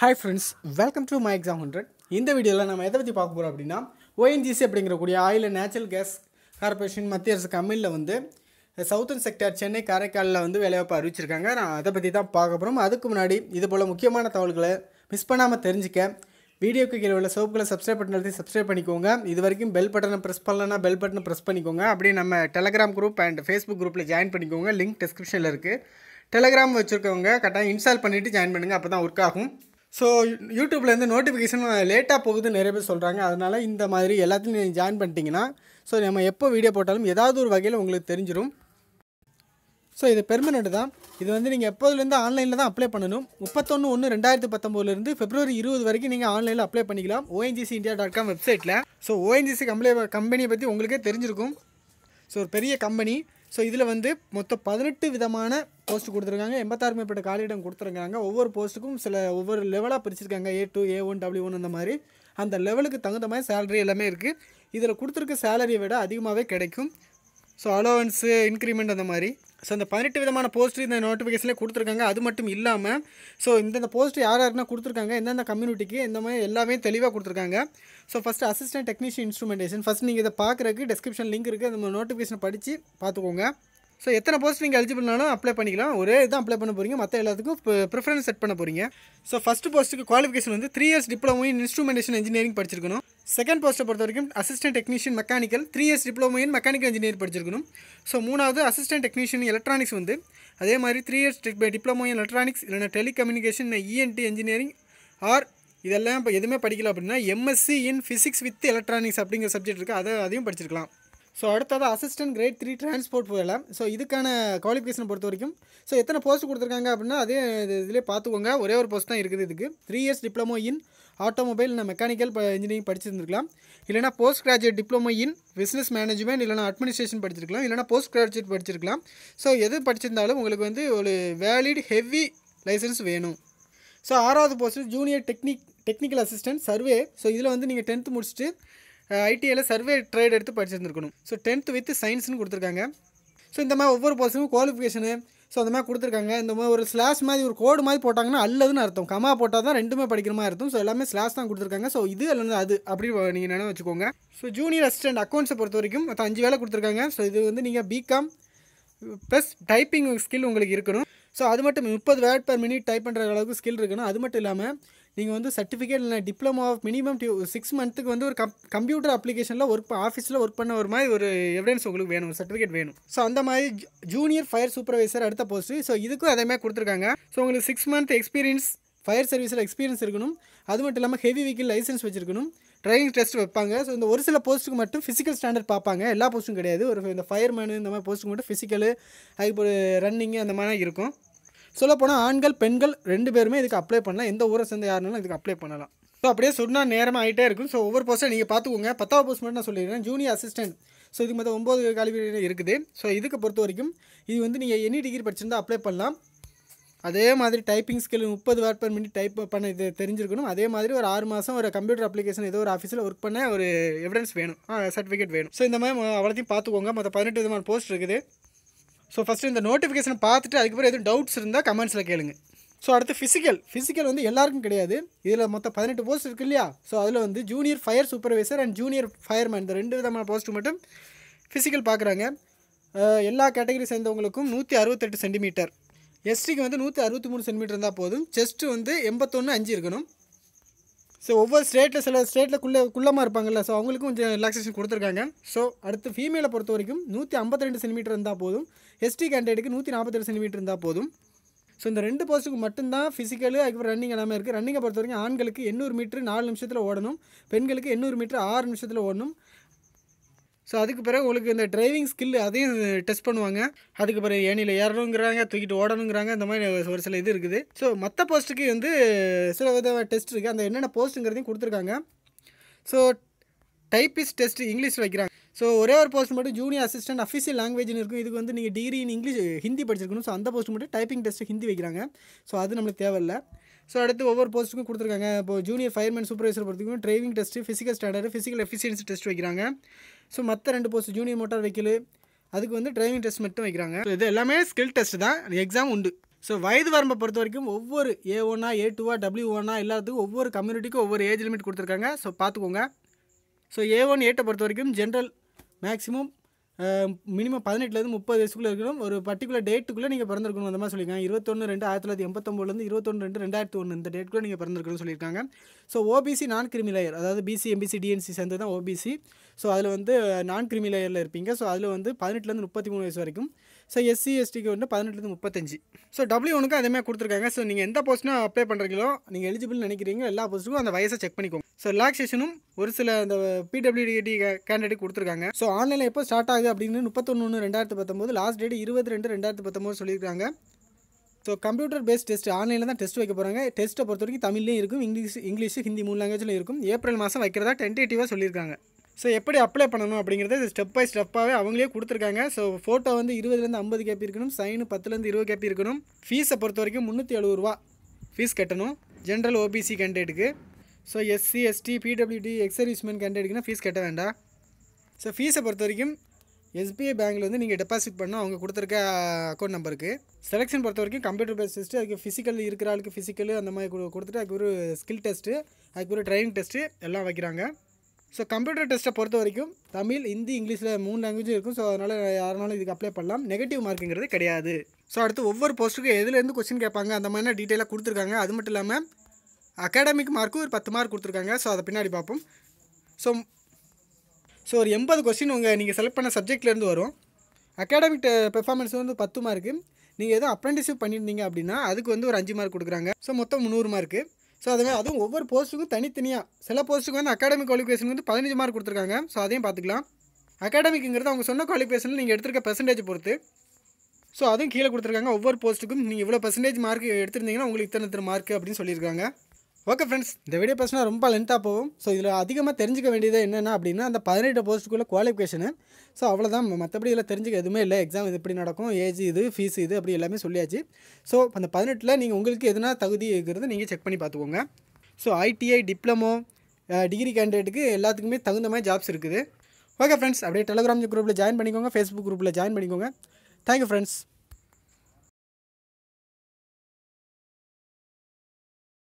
Hi friends welcome to my exam hundred இந்த வீடியோவில் நம்ம எதை பற்றி பார்க்க போகிறோம் அப்படின்னா ONGC அப்படிங்கிறக்கூடிய oil and natural gas corporation மத்திய அரசு கம்பெனியில் வந்து சவுத்தர்ன் செக்டர் சென்னை காரைக்காலில் வந்து வேலைவாய்ப்பு அறிவிச்சிருக்காங்க. நான் அதை பற்றி தான் பார்க்க போகிறோம் அதுக்கு முன்னாடி இது போல் முக்கியமான தகவல்களை மிஸ் பண்ணாமல் தெரிஞ்சுக்க வீடியோக்கு கீழே உள்ள சோப்புகளை சப்ஸ்கிரைப் பண்ணி சப்ஸ்கிரைப் பண்ணிக்கோங்க. இது வரைக்கும் பெல் பட்டனை ப்ரெஸ் பண்ணலன்னா பெல் பட்டனை ப்ரெஸ் பண்ணிக்கோங்க. அப்படியே நம்ம டெலகிராம் குரூப் அண்ட் ஃபேஸ்புக் குரூப்பில் ஜாயின் பண்ணிக்கோங்க. லிங்க் டிஸ்கிரிப்ஷனில் இருக்குது டெலகிராம் வச்சுருக்கவங்க கரெக்டாக இன்ஸ்டால் பண்ணிவிட்டு ஜாயின் பண்ணுங்கள் அப்போ தான் ஒர்க் ஆகும். ஸோ யூடியூப்லேருந்து நோட்டிஃபிகேஷன் லேட்டாக போகுதுன்னு நிறைய பேர் சொல்கிறாங்க அதனால் இந்த மாதிரி எல்லாத்தையும் நீங்கள் ஜாயின் பண்ணிட்டீங்கன்னா ஸோ நம்ம எப்போ வீடியோ போட்டாலும் ஏதாவது ஒரு வகையில் உங்களுக்கு தெரிஞ்சிடும் ஸோ இது பெர்மனெண்ட் தான். இது வந்து நீங்கள் எப்போதுலேருந்து ஆன்லைனில் தான் அப்ளை பண்ணணும். முப்பத்தொன்று ஒன்று ரெண்டாயிரத்து பத்தொம்போதுலேருந்து பிப்ரவரி இருபது வரைக்கும் நீங்கள் ஆன்லைனில் அப்ளை பண்ணிக்கலாம். ஓஎன்ஜிசி இந்தியா டாட் காம் வெப்சைட்டில் ஸோ ஓஎன்ஜிசி கம்பெனி கம்பெனியை பற்றி உங்களுக்கே தெரிஞ்சிருக்கும். ஸோ ஒரு பெரிய கம்பெனி ஸோ இதில் வந்து மொத்தம் பதினெட்டு விதமான போஸ்ட் கொடுத்துருக்காங்க. எண்பத்தாறு மேற்பட்ட காலியிடம் கொடுத்துருக்காங்க ஒவ்வொரு போஸ்ட்டுக்கும் சில ஒவ்வொரு லெவலாக பிரிச்சிருக்காங்க. A two A one W one அந்த மாதிரி. அந்த லெவலுக்கு தகுந்த மாதிரி சேலரி எல்லாமே இருக்குது இதில் கொடுத்துருக்க சேலரியை விட அதிகமாகவே கிடைக்கும். ஸோ அலோவன்ஸு இன்க்ரிமெண்ட் அந்த மாதிரி. ஸோ இந்த பதினெட்டு விதமான போஸ்ட் இந்த நோட்டிஃபிகேஷனில் கொடுத்துருக்காங்க. அது மட்டும் இல்லாமல் ஸோ இந்தந்த போஸ்ட் யார் யாருன்னா கொடுத்துருக்காங்க எந்தெந்த கம்யூனிட்டிக்கு இந்த மாதிரி எல்லாமே தெளிவாக கொடுத்துருக்காங்க. So first assistant technician instrumentation first நீங்கள் இதை பார்க்குறதுக்கு டிஸ்கிரிப்ஷன் லிங்க் இருக்குது அந்த நோட்டிஃபிகேஷன் படித்து பார்த்துக்கோங்க ஸோ எத்தனை போஸ்ட் நீங்கள் எலிஜிபிள்னாலும் அப்ளை பண்ணிக்கலாம். ஒரே இதான் அப்ளை பண்ண போகிறீங்க மற்ற எல்லாத்துக்கும் ப்ரிஃபரன்ஸ் செட் பண்ண போகிறீங்க ஸோ ஃபஸ்ட் போஸ்ட்டுக்கு குவாலிஃபிகேஷன் வந்து three years diploma in instrumentation engineering படிச்சிருக்கணும். செகண்ட் போஸ்ட்டை பொறுத்த வரைக்கும் assistant technician mechanical three years diploma in mechanical engineer படிச்சிருக்கணும். ஸோ மூணாவது அசிஸ்டன்ட் டெக்னீஷியன் எலக்ட்ரானிக்ஸ் வந்து அதே மாதிரி three years diploma in electronics இல்லைனா டெலிகம்யூனிகேஷன் இஎன்டி இன்ஜினியரிங் ஆர் இதெல்லாம் இப்போ எதுவுமே படிக்கல அப்படின்னா MSc in physics with electronics அப்படிங்கிற சப்ஜெக்ட் இருக்குது அதை அதையும் படிச்சிருக்கலாம். ஸோ அடுத்தது அசிஸ்டன்ட் கிரேட் த்ரீ டிரான்ஸ்போர்ட் போகலாம் ஸோ இதுக்கான குவாலிஃபிகேஷன் பொறுத்த வரைக்கும் ஸோ எத்தனை போஸ்ட் கொடுத்துருக்காங்க அப்படின்னா அதே இதிலே பார்த்துக்கோங்க. ஒரே ஒரு போஸ்ட் தான் இருக்குது இதுக்கு. Three years diploma in automobile இல்லை மெக்கானிக்கல் இன்ஜினியரிங் படிச்சிருந்துருக்கலாம். இல்லைனா post graduate diploma in business management இல்லைனா அட்மினிஸ்ட்ரேஷன் படிச்சிருக்கலாம். இல்லைனா போஸ்ட் கிராஜுவேட் படிச்சிருக்கலாம். ஸோ எது படிச்சிருந்தாலும் உங்களுக்கு வந்து ஒரு வேலிட் ஹெவி லைசன்ஸ் வேணும். ஸோ ஆறாவது post junior technic technical assistant survey so இதில் வந்து நீங்கள் டென்த்து முடிச்சுட்டு ஐடிஐயில் சர்வே ட்ரேட் எடுத்து படிச்சிருந்துருக்கணும். ஸோ டென்த்து வித் சயின்ஸ்னு கொடுத்துருக்காங்க. ஸோ இந்த மாதிரி ஒவ்வொரு போஸ்ட்டுக்கும் குவாலிஃபிகேஷனு ஸோ அந்த மாதிரி கொடுத்துருக்காங்க. இந்த மாதிரி ஒரு ஸ்லாஷ் மாதிரி ஒரு கோடு மாதிரி போட்டாங்கன்னா அல்லதுன்னு அர்த்தம். கமா போட்டால் தான் ரெண்டுமே படிக்கிற மாதிரி அர்த்தம். ஸோ எல்லாமே ஸ்லாஷ் தான் கொடுத்துருக்காங்க. ஸோ இது அல்லது அது அப்படி நீங்கள் நினைவு வச்சுக்கோங்க. ஸோ ஜூனியர் அசிஸ்டன்ட் அக்கௌண்ட்ஸை பொறுத்த வரைக்கும் மொத்தம் அஞ்சு வேலை கொடுத்துருக்காங்க. ஸோ இது வந்து நீங்கள் பிகாம் ப்ளஸ் டைப்பிங் ஸ்கில் உங்களுக்கு இருக்கணும். ஸோ அது மட்டும் முப்பது வேர்ட் பர் மினிட் டைப் பண்ணுற அளவுக்கு ஸ்கில் இருக்கணும் அது மட்டும் இல்லாமல் நீங்கள் வந்து சர்டிஃபிகேட் இல்லை diploma of minimum two six மந்த்துக்கு வந்து ஒரு கம் கம்ப்யூட்டர் அப்ளிகேஷனில் ஒர்க் ஆஃபீஸில் ஒர்க் பண்ண ஒரு மாதிரி ஒரு எவிடன்ஸ் உங்களுக்கு வேணும் ஒரு சர்டிஃபிகேட் வேணும். ஸோ அந்த மாதிரி ஜூனியர் ஃபயர் சூப்பர்வைசர் அடுத்த போஸ்ட்டு ஸோ இதுக்கும் அதே மாதிரி கொடுத்துருக்காங்க. ஸோ உங்களுக்கு சிக்ஸ் மந்த் எக்ஸ்பீரியன்ஸ் ஃபயர் சர்வீஸில் எக்ஸ்பீரியன்ஸ் இருக்கணும். அது மட்டும் இல்லாமல் ஹெவி வெஹிக்கிள் லைசன்ஸ் வச்சிருக்கணும். ட்ரைவிங் டெஸ்ட் வைப்பாங்க. ஸோ இந்த ஒரு சில போஸ்ட்டுக்கு மட்டும் ஃபிசிக்கல் ஸ்டாண்டர்ட் பார்ப்பாங்க. எல்லா போஸ்ட்டும் கிடையாது. ஒரு இந்த ஃபயர்மேனு இந்த மாதிரி போஸ்ட்டுக்கு மட்டும் ஃபிசிக்கலு அதுக்கு ஒரு ரன்னிங்கு அந்த மாதிரி இருக்கும். சொல்லப்போனால் ஆண்கள் பெண்கள் ரெண்டு பேருமே இதுக்கு அப்ளை பண்ணலாம். எந்த ஊரை சேர்ந்த யாருனாலும் இதுக்கு அப்ளை பண்ணலாம். ஸோ அப்படியே சொன்னால் நேரமாக ஆகிட்டே இருக்கும். ஸோ ஒவ்வொரு போஸ்ட்டை நீங்கள் பார்த்துக்கோங்க. பத்தாவது போஸ்ட் மட்டும் நான் சொல்லிடுறேன். ஜூனியர் அசிஸ்டன்ட் ஸோ இதுக்கு மொத்தம் ஒம்பது கல்வி இருக்குது. ஸோ இதுக்கு பொறுத்த வரைக்கும் இது வந்து நீங்கள் எனி டிகிரி படிச்சிருந்தால் அப்ளை பண்ணலாம். அதே மாதிரி டைப்பிங் ஸ்கில் முப்பது வேர்ட் பர் மினிட் டைப் பண்ண இது தெரிஞ்சிருக்கணும். அதே மாதிரி ஒரு ஆறு மாதம் ஒரு கம்ப்யூட்டர் அப்ளிகேஷன் ஏதோ ஒரு ஆஃபீஸில் ஒர்க் பண்ண ஒரு எவிடன்ஸ் வேணும். சர்டிஃபிகேட் வேணும். ஸோ இந்த மாதிரி அவ்வளோத்தையும் பார்த்துக்கோங்க. மொத்தம் பதினெட்டு விதமான போஸ்ட் இருக்குது. ஸோ ஃபஸ்ட்டு இந்த நோட்டிஃபிகேஷனை பார்த்துட்டு அதுக்கப்புறம் எதுவும் டவுட்ஸ் இருந்தால் கமெண்ட்ஸில் கேளுங்க. ஸோ அடுத்து ஃபிசிக்கல் ஃபிசிக்கல் வந்து எல்லாருக்கும் கிடையாது. இதில் மொத்தம் பதினெட்டு போஸ்ட் இருக்கு இல்லையா? ஸோ அதில் வந்து junior fire supervisor and junior fireman இந்த ரெண்டு விதமான போஸ்ட் மட்டும் ஃபிசிக்கல் பார்க்குறாங்க. எல்லா கேட்டகரி சேர்ந்தவங்களுக்கும் நூற்றி அறுபத்தெட்டு சென்டிமீட்டர் எஸ்டிக்கு வந்து நூற்றி அறுபத்தி மூணு சென்டிமீட்டர் இருந்தால் போதும். செஸ்ட்டு வந்து எண்பத்தொன்று அஞ்சு இருக்கணும். ஸோ ஒவ்வொரு ஸ்டேட்டில் சில ஸ்டேட்டில் குள்ளே குள்ளமாக இருப்பாங்கல்ல. ஸோ அவங்களுக்கும் கொஞ்சம் ரிலாக்ஸேஷன் கொடுத்துருக்காங்க. ஸோ அடுத்து ஃபீமேலை பொறுத்த வரைக்கும் நூற்றி ஐம்பத்தி ரெண்டு சென்டிமீட்டர் இருந்தால் போதும். எஸ்டி கேண்டிடேட்டுக்கு நூற்றி நாற்பத்தெட்டு சென்டிமீட்டர் இருந்தால் போதும். ஸோ இந்த ரெண்டு போஸ்ட்டுக்கு மட்டும்தான் ஃபிசிக்கலு அதுக்கப்புறம் ரன்னிங் எல்லாமே இருக்குது ரன்னிங்கை பொறுத்த வரைக்கும் ஆண்களுக்கு எண்ணூறு மீட்ரு நாலு நிமிஷத்தில் ஓடணும். பெண்களுக்கு எண்ணூறு மீட்ரு ஆறு நிமிஷத்தில் ஓடணும். ஸோ அதுக்கு பிறகு உங்களுக்கு இந்த டிரைவிங் ஸ்கில் அதையும் டெஸ்ட் பண்ணுவாங்க. அதுக்கு பிறகு ஏனியில் ஏறணுங்கிறாங்க தூக்கிட்டு ஓடணுங்கிறாங்க இந்த மாதிரி ஒரு சில இது இருக்குது. ஸோ மற்ற போஸ்ட்டுக்கு வந்து சில வித டெஸ்ட் இருக்குது அந்த என்னென்ன போஸ்ட்டுங்கிறதையும் கொடுத்துருக்காங்க. ஸோ டைப்பிஸ்ட் டெஸ்ட் இங்கிலீஷில் வைக்கிறாங்க. ஸோ ஒரே ஒரு போஸ்ட் மட்டும் ஜூனியர் அசிஸ்டன்ட் அஃபிஷியல் லாங்குவேஜ்னு இருக்கும். இதுக்கு வந்து நீங்கள் டிகிரி இன் இங்கிலீஷ் ஹிந்தி படிச்சிருக்கணும். ஸோ அந்த போஸ்ட் மட்டும் டைப்பிங் டெஸ்ட் ஹிந்தி வைக்கிறாங்க. ஸோ அது நம்மளுக்கு தேவையில்லை. ஸோ அடுத்து ஒவ்வொரு போஸ்ட்டுக்கும் கொடுத்துருக்காங்க. இப்போ junior fireman supervisor பொறுத்துக்கும் driving test physical standard physical efficiency test வைக்கிறாங்க. ஸோ மற்ற ரெண்டு போஸ்ட் ஜூனியர் மோட்டார் வெஹிக்கிள் அதுக்கு வந்து டிரைவிங் டெஸ்ட் மட்டும் வைக்கிறாங்க. ஸோ இது எல்லாமே ஸ்கில் டெஸ்ட் தான். எக்ஸாம் உண்டு. ஸோ வயது வரம்பை பொறுத்த வரைக்கும் ஒவ்வொரு ஏ ஒன்னா ஏ டூவா டபிள்யூ ஒன்னா எல்லாத்துக்கும் ஒவ்வொரு கம்யூனிட்டிக்கும் ஒவ்வொரு ஏஜ் லிமிட் கொடுத்துருக்காங்க. ஸோ பார்த்துக்கோங்க. ஸோ ஏ ஒன் ஏட்டை பொறுத்த வரைக்கும் ஜென்ரல் மேக்ஸிமம் மினிமம் uh, பதினெட்டுலேருந்து முப்பது வயசுக்குள்ளே இருக்கணும். ஒரு பர்டிகுலர் டேட்டுக்குள்ளே நீங்கள் பிறந்திருக்கணும். அந்த மாதிரி சொல்லியிருக்காங்க. இருபத்தொன்று ரெண்டு ஆயிரத்தி தொள்ளாயிரத்தி எண்பத்தொம்போதுலேருந்து இருபத்தொன்று ரெண்டு ரெண்டாயிரத்தி ஒன்று இந்த டேட்டுக்குள்ளே நீங்கள் பிறந்திருக்கணும்னு சொல்லியிருக்காங்க. So OBC non creamy layer அதாவது பிசி எம்பிசி டிஎன்சி சேர்ந்து தான் ஓபிசி ஸோ அதில் வந்து நான் கிரிமி லேயரில் இருப்பீங்க. ஸோ அதில் வந்து பதினெட்டுலேருந்து முப்பத்தி மூணு வயசு வரைக்கும். ஸோ எஸ்சி எஸ்டிக்கு வந்து பதினெட்டுலேருந்து முப்பத்தஞ்சு. ஸோ டபிள்யூ ஒனுக்கு அதே மாதிரி கொடுத்துருக்காங்க. ஸோ நீங்கள் எந்த போஸ்ட்னா அப்ளை பண்ணுறீங்களோ நீங்கள் எலிஜிபிள் நினைக்கிறீங்க எல்லா போஸ்ட்டுக்கும் அந்த வயசை செக் பண்ணிக்கோங்க. ஸோ ரிலாக்ஸேஷனும் ஒரு சில அந்த பிடபிள்யூடிடி கேண்டிடேட் கொடுத்துருக்காங்க. ஸோ ஆன்லைனில் எப்போ ஸ்டார்ட் ஆகுது அப்படின்னு முப்பத்தொன்று ரெண்டாயிரத்து பத்தொம்போது லாஸ்ட் டேட் இருபது ரெண்டு ரெண்டாயிரத்து பத்தொம்போது சொல்லியிருக்காங்க. ஸோ கம்ப்யூட்டர் பேஸ்ட் டெஸ்ட் ஆன்லைனில் தான் டெஸ்ட் வைக்க போகிறாங்க டெஸ்ட்டை பொறுத்த வரைக்கும் தமிழ்லேயும் இருக்கும் இங்கிலீஷ் இங்கிலீஷ் ஹிந்தி மூணு லாங்குவேஜில் இருக்கும். ஏப்ரல் மாதம் வைக்கிறதா டென்டேட்டிவாக சொல்லியிருக்காங்க. ஸோ எப்படி அப்ளை பண்ணணும் அப்படிங்கிறத ஸ்டெப் பை ஸ்டெப்பாகவே அவங்களே கொடுத்துருக்காங்க. ஸோ ஃபோட்டோ வந்து இருபதுலேருந்து ஐம்பது கேபி இருக்கணும் சைனு பத்துலேருந்து இருபது கேபி இருக்கணும். ஃபீஸை பொறுத்த வரைக்கும் முந்நூற்றி எழுபது ரூபா ஃபீஸ் கட்டணும் general OBC கேண்டிடேட்டுக்கு so SC ST PWD ex servicemen கேண்டிடேட்டுக்குன்னா fees கட்ட வேண்டாம். ஸோ ஃபீஸை பொறுத்த வரைக்கும் எஸ்பிஐ பேங்க்கில் வந்து நீங்கள் டெபாசிட் பண்ணால் அவங்க கொடுத்துருக்க அக்கௌண்ட் நம்பருக்கு செலெக்ஷன் பொறுத்த வரைக்கும் கம்ப்யூட்டர் பேஸ் டெஸ்ட்டு அதுக்கு ஃபிசிக்கல் இருக்கிற ஆளுக்கு ஃபிசிக்கல் அந்த மாதிரி கொடுத்துட்டு அதுக்கு ஒரு ஸ்கில் டெஸ்ட்டு அதுக்கு ஒரு ட்ரைனிங் டெஸ்ட்டு எல்லாம் வைக்கிறாங்க. ஸோ கம்ப்யூட்டர் டெஸ்ட்டை பொறுத்த வரைக்கும் தமிழ் ஹிந்தி இங்கிலீஷில் மூணு லாங்குவேஜும் இருக்கும். ஸோ அதனால் யாருனாலும் இதுக்கு அப்ளை பண்ணலாம். நெகட்டிவ் மார்க்குங்கிறது கிடையாது. ஸோ அடுத்து ஒவ்வொரு போஸ்ட்டுக்கும் எதுலேருந்து கொஸ்டின் கேட்பாங்க அந்த மாதிரிலாம் டீட்டெயிலாக கொடுத்துருக்காங்க. அது மட்டும் இல்லாமல் அகாடமிக் மார்க்கும் ஒரு பத்து மார்க் கொடுத்துருக்காங்க. ஸோ அதை பின்னாடி பார்ப்போம். ஸோ ஸோ ஒரு எண்பது கொஸ்டின் உங்கள் நீங்கள் செலக்ட் பண்ண சப்ஜெக்ட்லேருந்து வரும். அகாடமிக் பெர்ஃபார்மன்ஸ் uh, வந்து பத்து மார்க்கு நீங்கள் எதுவும் அப்ரெண்டிஸ்ஷிப் பண்ணியிருந்தீங்க அப்படின்னா அதுக்கு வந்து ஒரு அஞ்சு மார்க் கொடுக்குறாங்க. ஸோ மொத்தம் முந்நூறு மார்க்கு ஸோ அதுவே அதுவும் ஒவ்வொரு போஸ்ட்டுக்கும் தனித்தனியாக சில போஸ்ட்டுக்கு வந்து அகாடமிக் குவாலிஃபிகேஷன் வந்து பதினஞ்சு மார்க் கொடுத்துருக்காங்க. ஸோ அதையும் பார்த்துக்கலாம். அகாடமிக்குங்கிறது அவங்க சொன்ன குவாலிஃபிகேஷனில் நீங்கள் எடுத்திருக்க பெர்சன்டேஜ் பொறுத்து. ஸோ அதுவும் கீழே கொடுத்துருக்காங்க. ஒவ்வொரு போஸ்ட்டுக்கும் நீங்கள் இவ்வளோ பர்சன்டேஜ் மார்க் எடுத்திருந்தீங்கன்னா உங்களுக்கு இத்தனை இத்தனை மார்க் அப்படின்னு சொல்லியிருக்காங்க. ஓகே ஃப்ரெண்ட்ஸ் இந்த வீடியோ பேசினா ரொம்ப லென்த்தாக போகும். ஸோ இதில் அதிகமாக தெரிஞ்சிக்க வேண்டியது என்னென்ன அப்படின்னா அந்த பதினெட்டு போஸ்ட்டுக்குள்ளே குவாலிஃபிகேஷனு ஸோ அவ்வளோதான் மற்றபடி இதில் தெரிஞ்சுக்க எதுவுமே இல்லை. எக்ஸாம் இது எப்படி நடக்கும் ஏஜ் இது ஃபீஸ் இது அப்படி எல்லாமே சொல்லியாச்சு. ஸோ அந்த பதினெட்டில் நீங்கள் உங்களுக்கு எதுனா தகுதி இருக்கிறது நீங்கள் செக் பண்ணி பார்த்துக்கோங்க. ஸோ ஐடிஐ டிப்ளமோ டிகிரி கேண்டிடேட்டுக்கு எல்லாத்துக்குமே தகுந்த மாதிரி ஜாப்ஸ் இருக்குது. ஓகே ஃப்ரெண்ட்ஸ் அப்படியே டெலிகிராம் குரூப்பில் ஜாயின் பண்ணிக்கோங்க. ஃபேஸ்புக் குரூப்பில் ஜாயின் பண்ணிக்கோங்க. Thank you friends